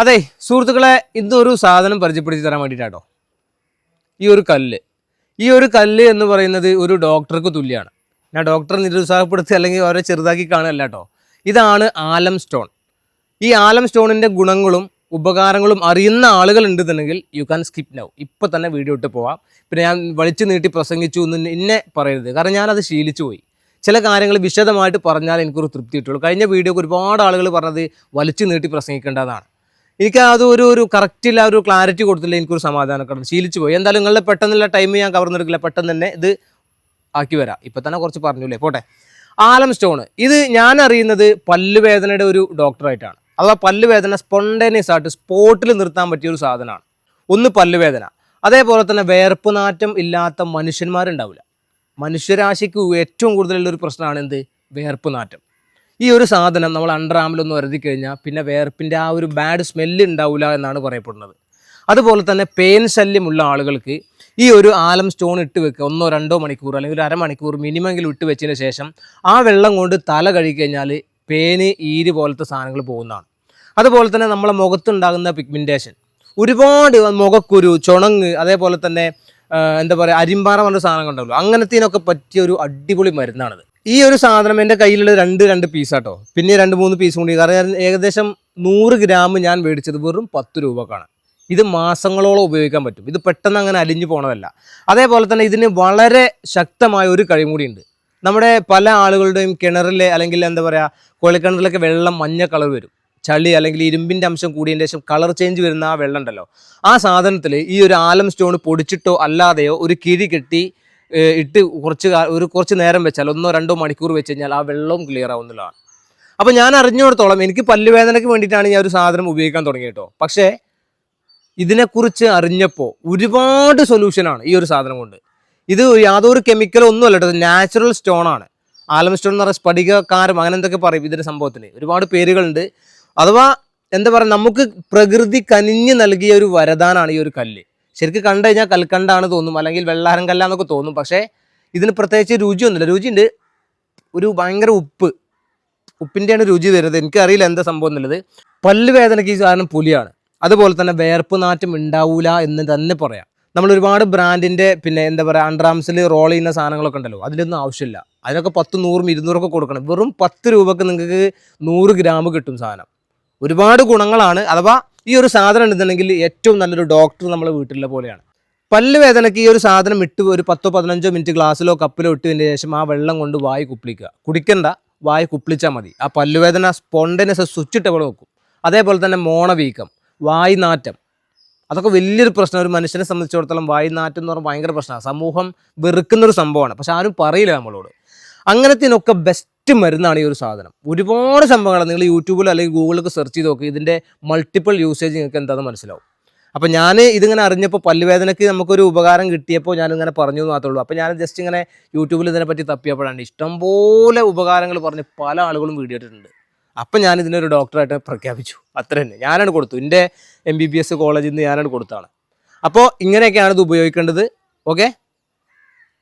അതെ സുഹൃത്തുക്കളെ ഇന്നൊരു സാധനം പരിചയപ്പെടുത്തി തരാൻ വേണ്ടിയിട്ടാട്ടോ. ഈ ഒരു കല്ല്. ഈ ഒരു കല്ല് എന്ന് പറയുന്നത് ഒരു ഡോക്ടർക്ക് തുല്യമാണ് ഞാൻ ഡോക്ടറെ നിരുത്സാഹപ്പെടുത്തി അല്ലെങ്കിൽ അവരെ ചെറുതാക്കി കാണുകയല്ല കേട്ടോ ഇതാണ് ആലം സ്റ്റോൺ. ഈ ആലം സ്റ്റോണിന്റെ ഗുണങ്ങളും ഉപകാരങ്ങളും അറിയുന്ന ആളുകൾ ഉണ്ടെന്നുണ്ടെങ്കിൽ യു ക്യാൻ സ്കിപ്പ് നൗ ഇപ്പോൾ തന്നെ വീഡിയോ ഇട്ട് പോവാം. പിന്നെ ഞാൻ വലിച്ചു നീട്ടി പ്രസംഗിച്ചു എന്ന് എന്നെ പറയരുത്. കാരണം ഞാനത് ശീലിച്ചു പോയി. ചില കാര്യങ്ങൾ വിശദമായിട്ട് പറഞ്ഞാൽ എനിക്കൊരു തൃപ്തി കിട്ടുള്ളൂ. കഴിഞ്ഞ വീഡിയോക്ക് ഒരുപാട് ആളുകൾ പറഞ്ഞത് വലിച്ചു നീട്ടി പ്രസംഗിക്കേണ്ടതാണ്. എനിക്ക് അത് ഒരു ഒരു കറക്റ്റില്ല ഒരു ക്ലാരിറ്റി കൊടുത്തില്ല എനിക്കൊരു സമാധാനം കിടന്നു ശീലിച്ചു പോയി. എന്തായാലും നിങ്ങളുടെ പെട്ടെന്നുള്ള ടൈം ഞാൻ കവർന്നെടുക്കില്ല പെട്ടെന്ന് തന്നെ ഇത് ആക്കി വരാം. ഇപ്പം തന്നെ കുറച്ച് പറഞ്ഞില്ലേ? പോട്ടെ. ആലം സ്റ്റോൺ ഇത് ഞാൻ അറിയുന്നത് പല്ലുവേദനയുടെ ഒരു ഡോക്ടറായിട്ടാണ് അഥവാ പല്ലുവേദന സ്പോണ്ടേനിയസ് ആയിട്ട് സ്പോട്ടിൽ നിർത്താൻ പറ്റിയ ഒരു സാധനമാണ്. ഒന്ന് പല്ലുവേദന. അതേപോലെ തന്നെ വേർപ്പ് നാറ്റം ഇല്ലാത്ത മനുഷ്യന്മാരുണ്ടാവില്ല. മനുഷ്യരാശിക്ക് ഏറ്റവും കൂടുതലുള്ള ഒരു പ്രശ്നമാണ് എന്ത്? വേർപ്പ് നാറ്റം. ഈ ഒരു സാധനം നമ്മൾ അണ്ടർ ആമിലൊന്ന് വരുതി കഴിഞ്ഞാൽ പിന്നെ വേർപ്പിന്റെ ആ ഒരു ബാഡ് സ്മെല്ല് ഉണ്ടാവില്ല എന്നാണ് പറയപ്പെടുന്നത്. അതുപോലെ തന്നെ പേൻ ശല്യമുള്ള ആളുകൾക്ക് ഈ ഒരു ആലം സ്റ്റോൺ ഇട്ട് വെക്കുക ഒന്നോ രണ്ടോ മണിക്കൂർ അല്ലെങ്കിൽ ഒരു അരമണിക്കൂർ മിനിമെങ്കിലും ഇട്ട് വെച്ചതിന് ശേഷം ആ വെള്ളം കൊണ്ട് തല കഴുകി പേന് ഈര് പോലത്തെ സാധനങ്ങൾ പോകുന്നതാണ്. അതുപോലെ തന്നെ നമ്മളെ മുഖത്തുണ്ടാകുന്ന പിഗ്മെന്റേഷൻ ഒരുപാട് മുഖക്കുരു ചുണങ്ങ് അതേപോലെ തന്നെ എന്താ പറയുക അരിമ്പാറ പറഞ്ഞ സാധനങ്ങൾ ഉണ്ടാവുള്ളൂ അങ്ങനത്തേനൊക്കെ പറ്റിയ ഒരു അടിപൊളി മരുന്നാണിത്. ഈ ഒരു സാധനം എന്റെ കയ്യിലുള്ള രണ്ട് രണ്ട് പീസ് പീസാട്ടോ പിന്നെ രണ്ട് മൂന്ന് പീസ് കൂടി. കാരണം ഏകദേശം നൂറ് ഗ്രാം ഞാൻ മേടിച്ചത് വെറും പത്ത് രൂപക്കാണ്. ഇത് മാസങ്ങളോളം ഉപയോഗിക്കാൻ പറ്റും. ഇത് പെട്ടെന്ന് അങ്ങനെ അലിഞ്ഞു പോണതല്ല. അതേപോലെ തന്നെ ഇതിന് വളരെ ശക്തമായ ഒരു കഴിവും നമ്മുടെ പല ആളുകളുടെയും കിണറിലെ അല്ലെങ്കിൽ എന്താ പറയുക കുഴൽക്കിണറിലൊക്കെ വെള്ളം മഞ്ഞ കളർ വരും. ചളി അല്ലെങ്കിൽ ഇരുമ്പിന്റെ അംശം കൂടിയതിന് ശേഷം കളർ ചേഞ്ച് വരുന്ന ആ വെള്ളം ഉണ്ടല്ലോ. ആ സാധനത്തിൽ ഈ ഒരു ആലം സ്റ്റോൺ പൊടിച്ചിട്ടോ അല്ലാതെയോ ഒരു കിഴി കെട്ടി ഇട്ട് കുറച്ച് ഒരു കുറച്ച് നേരം വെച്ചാൽ ഒന്നോ രണ്ടോ മണിക്കൂർ വെച്ച് കഴിഞ്ഞാൽ ആ വെള്ളവും ക്ലിയർ ആവുന്നതാണ്. അപ്പോൾ ഞാൻ അറിഞ്ഞിടത്തോളം എനിക്ക് പല്ലുവേദനയ്ക്ക് വേണ്ടിയിട്ടാണ് ഞാൻ ഒരു സാധനം ഉപയോഗിക്കാൻ തുടങ്ങിയത് കേട്ടോ. പക്ഷേ ഇതിനെക്കുറിച്ച് അറിഞ്ഞപ്പോൾ ഒരുപാട് സൊല്യൂഷനാണ് ഈ ഒരു സാധനം കൊണ്ട്. ഇത് യാതൊരു കെമിക്കലോ ഒന്നും അല്ല കേട്ടോ നാച്ചുറൽ സ്റ്റോൺ ആണ്. ആലം സ്റ്റോൺ എന്ന് പറയുന്ന സ്ഫടികക്കാരം അങ്ങനെ എന്തൊക്കെ പറയും ഇതിന്റെ സംഭവത്തിന്? ഒരുപാട് പേരുകളുണ്ട്. അഥവാ എന്താ പറയുക നമുക്ക് പ്രകൃതി കനിഞ്ഞ് നൽകിയ ഒരു വരദാനാണ് ഈ ഒരു കല്ല്. ശരിക്കും കണ്ടു കഴിഞ്ഞാൽ കൽക്കണ്ടാണ് തോന്നും അല്ലെങ്കിൽ വെള്ളാരം കല്ലാന്നൊക്കെ തോന്നും. പക്ഷേ ഇതിന് പ്രത്യേകിച്ച് രുചിയൊന്നുമില്ല. രുചിയുണ്ട്. ഒരു ഭയങ്കര ഉപ്പ്. ഉപ്പിന്റെയാണ് രുചി വരുന്നത്. എനിക്കറിയില്ല എന്താ സംഭവം എന്നുള്ളത്. പല്ലുവേദനയ്ക്ക് ഈ സാധനം പുലിയാണ്. അതുപോലെ തന്നെ വേർപ്പ് നാറ്റം ഉണ്ടാവൂല എന്ന് തന്നെ പറയാം. നമ്മൾ ഒരുപാട് ബ്രാൻഡിന്റെ പിന്നെ എന്താ പറയുക അണ്ടർആംസിൽ റോൾ ചെയ്യുന്ന സാധനങ്ങളൊക്കെ ഉണ്ടല്ലോ. അതിലൊന്നും ആവശ്യമില്ല. അതിനൊക്കെ പത്ത് നൂറും ഇരുന്നൂറൊക്കെ കൊടുക്കണം. വെറും പത്ത് രൂപക്ക് നിങ്ങൾക്ക് നൂറ് ഗ്രാം കിട്ടും സാധനം. ഒരുപാട് ഗുണങ്ങളാണ്. അഥവാ ഈ ഒരു സാധനം ഉണ്ടെന്നുണ്ടെങ്കിൽ ഏറ്റവും നല്ലൊരു ഡോക്ടർ നമ്മളെ വീട്ടിലെ പോലെയാണ്. പല്ല് വേദനയ്ക്ക് ഈ ഒരു സാധനം ഇട്ട് ഒരു പത്തോ പതിനഞ്ചോ മിനിറ്റ് ഗ്ലാസ്സിലോ കപ്പിലോ ഇട്ടതിന് ശേഷം ആ വെള്ളം കൊണ്ട് വായി കുപ്പിളിക്കുക. കുടിക്കണ്ട വായി കുപ്പിളിച്ചാൽ മതി. ആ പല്ലുവേദന സ്പോണ്ടനസ് സ്വിച്ച് ഇട്ട് അവിടെ വെക്കും. അതേപോലെ തന്നെ മോണവീക്കം വായി നാറ്റം അതൊക്കെ വലിയൊരു പ്രശ്നം. ഒരു മനുഷ്യനെ സംബന്ധിച്ചിടത്തോളം വായി നാറ്റം എന്ന് പറഞ്ഞാൽ ഭയങ്കര പ്രശ്നമാണ്. സമൂഹം വെറുക്കുന്നൊരു സംഭവമാണ്. പക്ഷെ ആരും പറയില്ല നമ്മളോട്. അങ്ങനത്തേനൊക്കെ ബെസ്റ്റ് മരുന്നാണ് ഈ ഒരു സാധനം. ഒരുപാട് സംഭവങ്ങളാണ്. നിങ്ങൾ യൂട്യൂബിൽ അല്ലെങ്കിൽ ഗൂഗിളിലൊക്കെ സെർച്ച് ചെയ്ത് നോക്കി ഇതിന്റെ മൾട്ടിപ്പിൾ യൂസേജ് നിങ്ങൾക്ക് എന്താണെന്ന് മനസ്സിലാവും. അപ്പോൾ ഞാൻ ഇതിങ്ങനെ അറിഞ്ഞപ്പോൾ പല്ലുവേദനയ്ക്ക് നമുക്കൊരു ഉപകാരം കിട്ടിയപ്പോൾ ഞാനിങ്ങനെ പറഞ്ഞു എന്ന് മാത്രമേ ഉള്ളൂ. അപ്പോൾ ഞാൻ ജസ്റ്റ് ഇങ്ങനെ യൂട്യൂബിൽ ഇതിനെപ്പറ്റി തപ്പിയപ്പോഴാണ് ഇഷ്ടംപോലെ ഉപകാരങ്ങൾ പറഞ്ഞ് പല ആളുകളും വീഡിയോ ഇട്ടിട്ടുണ്ട്. അപ്പം ഞാൻ ഇതിനൊരു ഡോക്ടറായിട്ട് പ്രഖ്യാപിച്ചു. അത്ര തന്നെ. ഞാനാണ് കൊടുത്തു. എന്റെ എം ബി ബി എസ് കോളേജിൽ നിന്ന് ഞാനാണ് കൊടുത്താണ് അപ്പോൾ ഇങ്ങനെയൊക്കെയാണ് ഇത് ഉപയോഗിക്കേണ്ടത്. ഓക്കെ